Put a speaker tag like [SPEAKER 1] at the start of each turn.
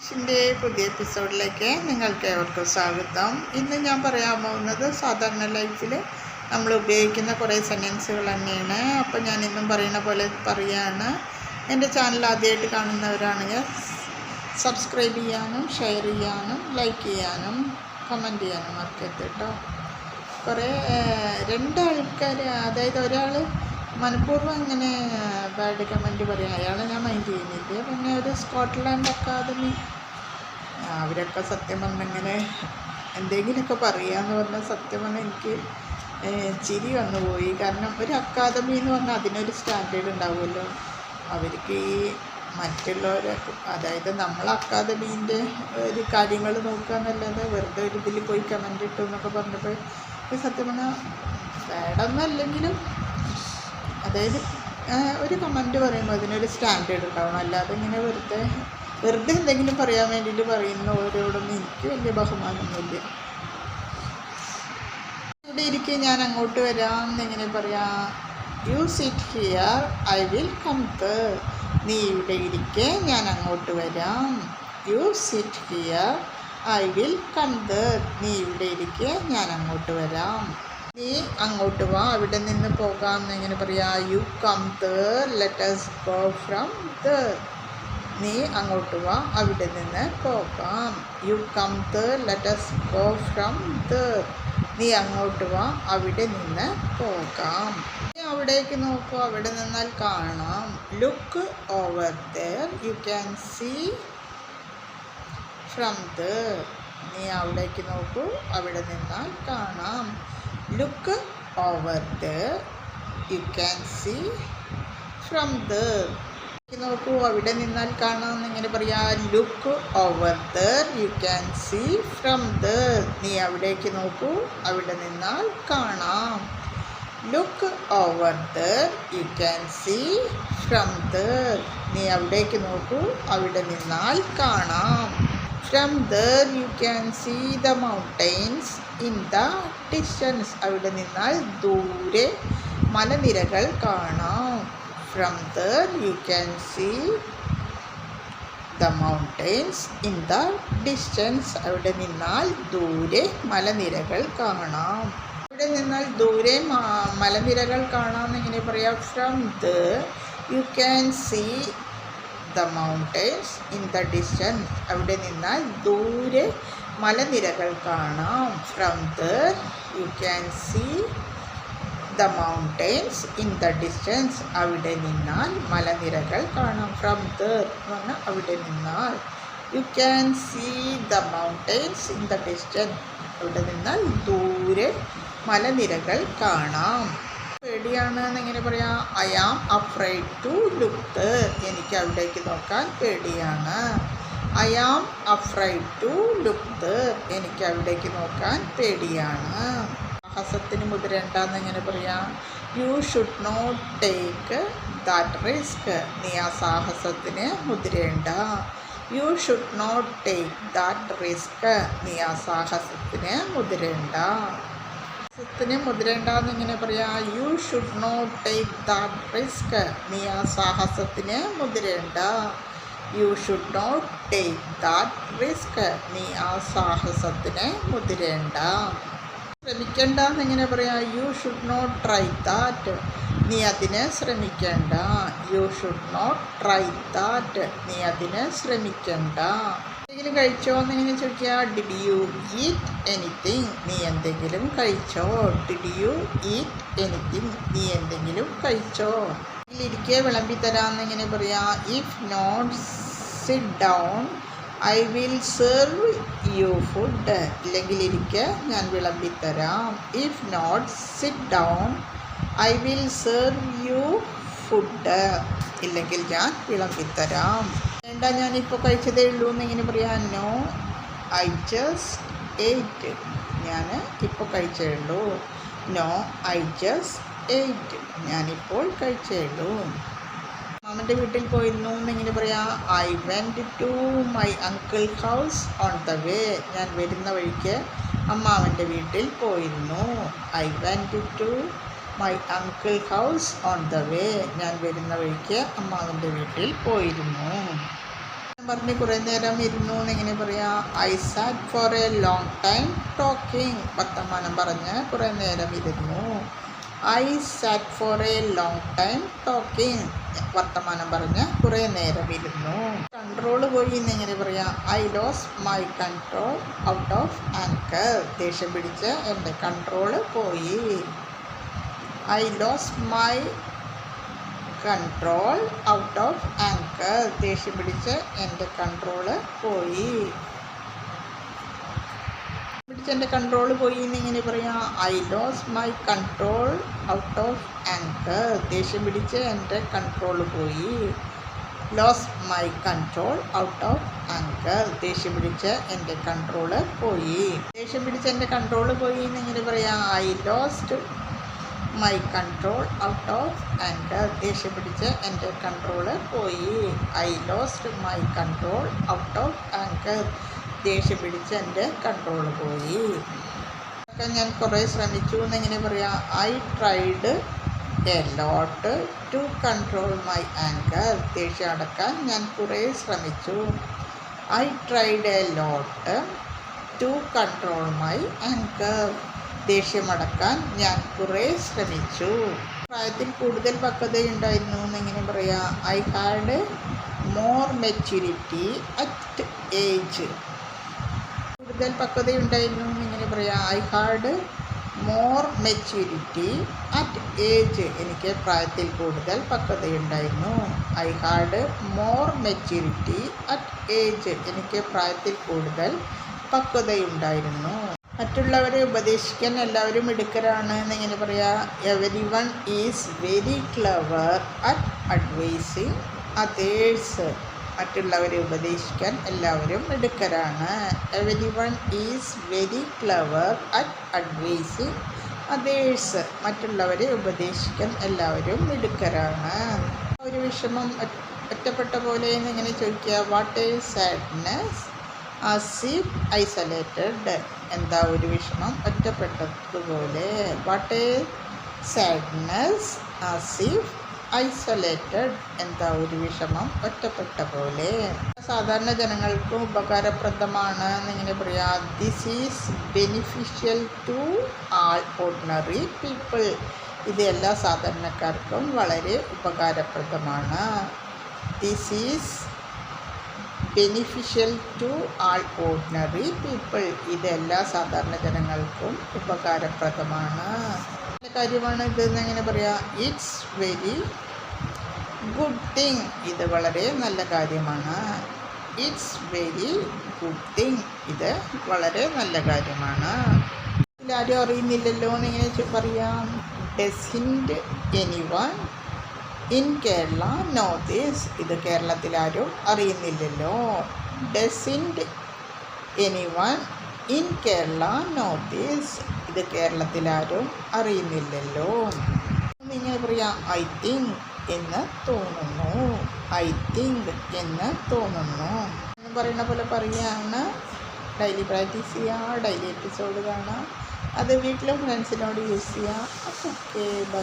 [SPEAKER 1] ിന്റെ പുതിയ എപ്പിസോഡിലേക്ക് നിങ്ങൾക്ക് ഏവർക്കും സ്വാഗതം. ഇന്ന് ഞാൻ പറയാൻ പോകുന്നത് സാധാരണ ലൈഫിൽ നമ്മൾ ഉപയോഗിക്കുന്ന കുറേ സെന്റൻസുകൾ തന്നെയാണ്. അപ്പോൾ ഞാൻ ഇന്നും പറയുന്ന പോലെ പറയുകയാണ് എന്റെ ചാനൽ ആദ്യമായിട്ട് കാണുന്നവരാണെങ്കിൽ സബ്സ്ക്രൈബ് ചെയ്യാനും ഷെയർ ചെയ്യാനും ലൈക്ക് ചെയ്യാനും കമന്റ് ചെയ്യാനും മറക്കരുത് കേട്ടോ. കുറേ രണ്ടാൾക്കാർ അതായത് ഒരാൾ മനഃപൂർവം ഇങ്ങനെ ബാഡ് കമന്റ് പറയാം. അയാളെ ഞാൻ മൈൻഡ് ചെയ്യുന്നില്ല. പിന്നെ ഒരു സ്കോട്ട്ലാൻഡ് അക്കാദമി അവരൊക്കെ സത്യം പറഞ്ഞിങ്ങനെ എന്തെങ്കിലുമൊക്കെ പറയാമെന്ന് പറഞ്ഞാൽ സത്യം പറഞ്ഞാൽ എനിക്ക് ചിരി വന്നു പോയി. കാരണം ഒരു അക്കാദമി എന്ന് പറഞ്ഞാൽ അതിനൊരു സ്റ്റാൻഡേർഡ് ഉണ്ടാവുമല്ലോ. അവർക്ക് ഈ മറ്റുള്ളവരെ അതായത് നമ്മൾ അക്കാദമീന്റെ ഒരു കാര്യങ്ങൾ നോക്കുക എന്നല്ലാതെ വെറുതെ ഒരു ഇതിൽ പോയി കമന്റ് ഇട്ടു എന്നൊക്കെ പറഞ്ഞപ്പോൾ സത്യം പറഞ്ഞാൽ ബാഡൊന്നും അല്ലെങ്കിലും അതായത് ഒരു കമന്റ് പറയുമ്പോൾ അതിനൊരു സ്റ്റാൻഡേർഡ് ഉണ്ടാവണം അല്ലാതെ ഇങ്ങനെ വെറുതെ വെറുതെ എന്തെങ്കിലും പറയാൻ വേണ്ടിയിട്ട് പറയുന്ന ഓരോടൊന്നും എനിക്ക് വലിയ ബഹുമാനമൊന്നുമില്ല. ഇവിടെ ഇരിക്കെ ഞാൻ അങ്ങോട്ട് വരാം എന്നിങ്ങനെ പറയാം you sit here I will come ത് നീ ഇവിടെ ഇരിക്കെ ഞാൻ അങ്ങോട്ട് വരാം. You sit here I will come ത് നീ ഇവിടെ ഇരിക്കെ ഞാൻ അങ്ങോട്ട് വരാം. നീ അങ്ങോട്ട് വാ. അവിടെ നിന്ന് പോകാം എന്നിങ്ങനെ പറയാ? യു കം ത് ലെറ്റസ് ഗോ ഫ്രം ദ നീ അങ്ങോട്ട് വാ. അവിടെ നിന്ന് പോകാം. യു കം ത് ലെറ്റസ് ഗോ ഫ്രം ദ നീ അങ്ങോട്ട് വാ. അവിടെ നിന്ന് പോകാം. നീ അവിടേക്ക് നോക്കൂ. അവിടെ നിന്നാൽ കാണാം. Look over there you can see from the നീ അവിടേക്ക് നോക്കൂ. അവിടെ നിന്നാൽ കാണാം. Look over the you can see from the നോക്കൂ അവിടെ നിന്നാൽ കാണാം എന്നിങ്ങനെ പറയാ look over there you can see from there നീ അവിടേക്ക് നോക്കൂ അവിടെ നിന്നാൽ കാണാം. Look over there you can see from there നീ അവിടേക്ക് നോക്കൂ അവിടെ നിന്നാൽ കാണാം. From there you can see the mountains in the distance അവിടെ നിന്നാൽ ദൂരെ മലനിരകൾ കാണാം. From there you can see the mountains in the distance അവിടെ നിന്നാൽ ദൂരെ മലനിരകൾ കാണാം. അവിടെ നിന്നാൽ ദൂരെ മലനിരകൾ കാണാം എങ്ങനെ പറയാം? From the you can see the mountains in the distance അവിടെ നിന്നാൽ ദൂരെ മലനിരകൾ കാണാം. From the you can see the mountains in the distance അവിടെ നിന്നാൽ മലനിരകൾ കാണാം. ഫ്രം ദർ എന്ന് പറഞ്ഞാൽ അവിടെ നിന്നാൽ. You can see the mountains in the distance അവിടെ നിന്നാൽ ദൂരെ മലനിരകൾ കാണാം. പേടിയാണ് എന്നെങ്ങനെ പറയാം? I am afraid to look എനിക്ക് അവിടേക്ക് നോക്കാൻ പേടിയാണ്. I am afraid to look എനിക്ക് അവിടേക്ക് നോക്കാൻ പേടിയാണ്. സാഹസത്തിന് മുതിരണ്ടെന്ന് എങ്ങനെ പറയാം? You should not take that risk നീ ആ സാഹസത്തിന് മുതിരേണ്ട. You should not take that risk നീ ആ സാഹസത്തിന് മുതിരേണ്ട. സാഹസത്തിന് മുതിരേണ്ടെന്ന് ഇങ്ങനെ പറയാം? You should not take that risk നീ ആ സാഹസത്തിന് മുതിരേണ്ട. You should not take that risk നീ ആ സാഹസത്തിന് മുതിരേണ്ട. ശ്രമിക്കണ്ട എന്നിങ്ങനെ പറയാം. You should not try that നീ അതിന് ശ്രമിക്കണ്ട. You should not try that നീ അതിന് ശ്രമിക്കണ്ട. എന്തെങ്കിലും കഴിച്ചോ എന്നിങ്ങനെ ചോദിക്കുക ഡിഡ് യു ഈറ്റ് എനിത്തിങ് നീ എന്തെങ്കിലും കഴിച്ചോ? ഡിഡ് യു ഈറ്റ് എനിത്തിങ് നീ എന്തെങ്കിലും കഴിച്ചോ? ഇതിലിരിക്കെ വിളമ്പി തരാമെന്നിങ്ങനെ പറയാം if not sit down I will serve you food ഇല്ലെങ്കിൽ ഇരിക്കെ ഞാൻ വിളമ്പി തരാം if not sit down I will serve you food ഇല്ലെങ്കിൽ ഞാൻ വിളമ്പി തരാം വേണ്ട ഞാനിപ്പോൾ കഴിച്ചതേ ഉള്ളൂ എന്നിങ്ങനെ പറയാം. നോ ഐ ജസ്റ്റ് എയ്റ്റ് ഞാൻ ഇപ്പോൾ കഴിച്ചേ ഉള്ളൂ. നോ ഐ ജസ്റ്റ് എയ്റ്റ് ഞാനിപ്പോൾ കഴിച്ചേയുള്ളൂ. മാമന്റെ വീട്ടിൽ പോയിരുന്നു എന്നിങ്ങനെ പറയാം I went to my uncle house on the way ഞാൻ വരുന്ന വഴിക്ക് അമ്മാവന്റെ വീട്ടിൽ പോയിരുന്നു. I went to my uncle house on the way ഞാൻ വരുന്ന വഴിക്ക് അമ്മാവന്റെ വീട്ടിൽ പോയിരുന്നു. പറഞ്ഞ് കുറേ നേരം ഇരുന്നു എന്നിങ്ങനെ പറയാം I sat for a long time talking വർത്തമാനം പറഞ്ഞ് കുറേ നേരം ഇരുന്നു. I sat for a long time talking. വർത്തമാനം പറഞ്ഞ് കുറേ നേരം ഇരുന്നു. കൺട്രോൾ പോയി എന്നിങ്ങനെ പറയാം I lose my control out of anger. ദേഷ്യം പിടിച്ച് എന്റെ കൺട്രോൾ പോയി. I lose my control out of anger. ദേഷ്യം പിടിച്ച് എന്റെ കൺട്രോൾ പോയി. എന്റെ കൺട്രോൾ പോയി എന്ന് എന്നിങ്ങനെ പറയാം I lose my control out of anger ദേഷ്യം പിടിച്ച് എന്റെ കൺട്രോൾ പോയി. Lose my control out of anger ദേഷ്യം പിടിച്ച് എന്റെ കൺട്രോൾ പോയി. ദേഷ്യം പിടിച്ച് എന്റെ കൺട്രോൾ പോയി എന്ന് എന്നിങ്ങനെ പറയാം I lost my control out of anger ദേഷ്യം പിടിച്ച് എന്റെ കൺട്രോൾ പോയി. I lost my control out of anger ദേഷ്യം പിടിച്ച് എന്റെ കൺട്രോൾ പോയി. ഒക്കെ ഞാൻ കുറേ ശ്രമിച്ചു എന്ന് എങ്ങനെ പറയാം I tried a lot to control my anger ദേഷ്യം അടക്കാൻ ഞാൻ കുറേ ശ്രമിച്ചു. I tried a lot to control my anger ദേഷ്യമടക്കാൻ ഞാൻ കുറേ ശ്രമിച്ചു. പ്രായത്തിൽ കൂടുതൽ പക്വതയുണ്ടായിരുന്നു എന്നെങ്ങനെ പറയാം I had more maturity at age കൂടുതൽ പക്വതയുണ്ടായിരുന്നു എന്നിങ്ങനെ പറയാം. I had more maturity at age എനിക്ക് പ്രായത്തിൽ കൂടുതൽ പക്വതയുണ്ടായിരുന്നു. I had more maturity at age എനിക്ക് പ്രായത്തിൽ കൂടുതൽ പക്വതയുണ്ടായിരുന്നു. മറ്റുള്ളവരെ ഉപദേശിക്കാൻ എല്ലാവരും മിടുക്കരാണ് എന്നിങ്ങനെ പറയാ. Everyone is very clever at advising others മറ്റുള്ളവരെ ഉപദേശിക്കാൻ എല്ലാവരും മിടുക്കരാണ്. Everyone is very clever at advising others മറ്റുള്ളവരെ ഉപദേശിക്കാൻ എല്ലാവരും മിടുക്കരാണ്. ഒരു വിഷമം ഒറ്റപ്പെട്ട പോലെ എന്നിങ്ങനെ ചോദിക്കുക what is sadness as if isolated എന്താ ഒരു വിഷമം ഒറ്റപ്പെട്ടതുപോലെ what is sadness as if isolated എന്താ ഒരു വിഷമം? ഒറ്റപ്പെട്ട പോലെ. സാധാരണ ജനങ്ങൾക്കും ഉപകാരപ്രദമാണ് എന്നിങ്ങനെ പറയാം this is beneficial to all ordinary people ഇത് എല്ലാ സാധാരണക്കാർക്കും വളരെ ഉപകാരപ്രദമാണ്. This is beneficial to all ordinary people ഇത് എല്ലാ സാധാരണ ജനങ്ങൾക്കും ഉപകാരപ്രദമാണ്. കാര്യമാണ് ഇത് എങ്ങനെ പറയാ? ഇറ്റ്സ് വെരി ഗുഡ് തിങ് ഇത് വളരെ നല്ല കാര്യമാണ്. ഇറ്റ്സ് വെരി ഗുഡ് തിങ് ഇത് വളരെ നല്ല കാര്യമാണ്. ഇതിലാരും അറിയുന്നില്ലല്ലോ എന്നിങ്ങനെ പറയാം. Doesn't anyone in Kerala know this ഇത് കേരളത്തിലാരും അറിയുന്നില്ലല്ലോ. Doesn't anyone in Kerala know this ഇത് കേരളത്തിലാരും അറിയുന്നില്ലല്ലോ. നിങ്ങൾ പറയാം ഐ തിങ്ക് എന്ന് തോന്നുന്നു. ഐ തിങ്ക് എന്ന് തോന്നുന്നു. പറയുന്ന പോലെ പറയുകയാണ് ഡെയിലി പ്രാക്ടീസ് ചെയ്യുക ഡെയിലി എപ്പിസോഡ് കാണുക അത് വീട്ടിലും ഫ്രണ്ട്സിനോട് യൂസ് ചെയ്യുക ഓക്കെ ബൈ